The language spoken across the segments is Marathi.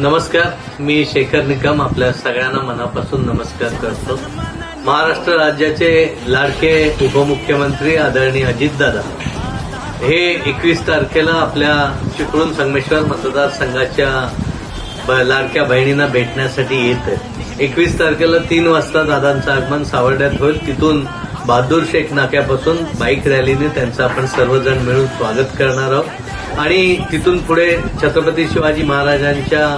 नमस्कार मी शेखर निकम आपल्या सगळ्यांना मनापासून नमस्कार करतो. महाराष्ट्र राज्याचे लाडके उपमुख्यमंत्री आदरणीय अजितदादा हे एकवीस तारखेला आपल्या चिपळूण संगमेश्वर मतदारसंघाच्या लाडक्या बहिणींना भेटण्यासाठी येत आहेत. एकवीस तारखेला तीन वाजता दादांचं आगमन सावर्ड्यात होईल. तिथून बहादूर शेख नाक्यापासून बाईक रॅलीने त्यांचं आपण सर्वजण मिळून स्वागत करणार आहोत. आणि तिथून पुढे छत्रपती शिवाजी महाराजांच्या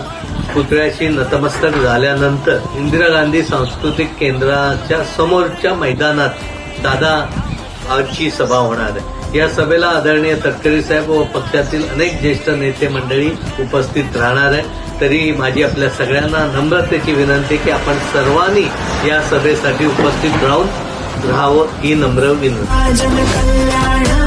पुतळ्याशी नतमस्तक झाल्यानंतर इंदिरा गांधी सांस्कृतिक केंद्राच्या समोरच्या मैदानात दादा आजची सभा होणार आहे. या सभेला आदरणीय तटकरे साहेब व पक्षातील अनेक ज्येष्ठ नेते मंडळी उपस्थित राहणार आहे तरी माझी आपल्या सगळ्यांना नम्रतेची विनंती की आपण सर्वांनी या सभेसाठी उपस्थित राहून राहावं ही नम्र विनंती.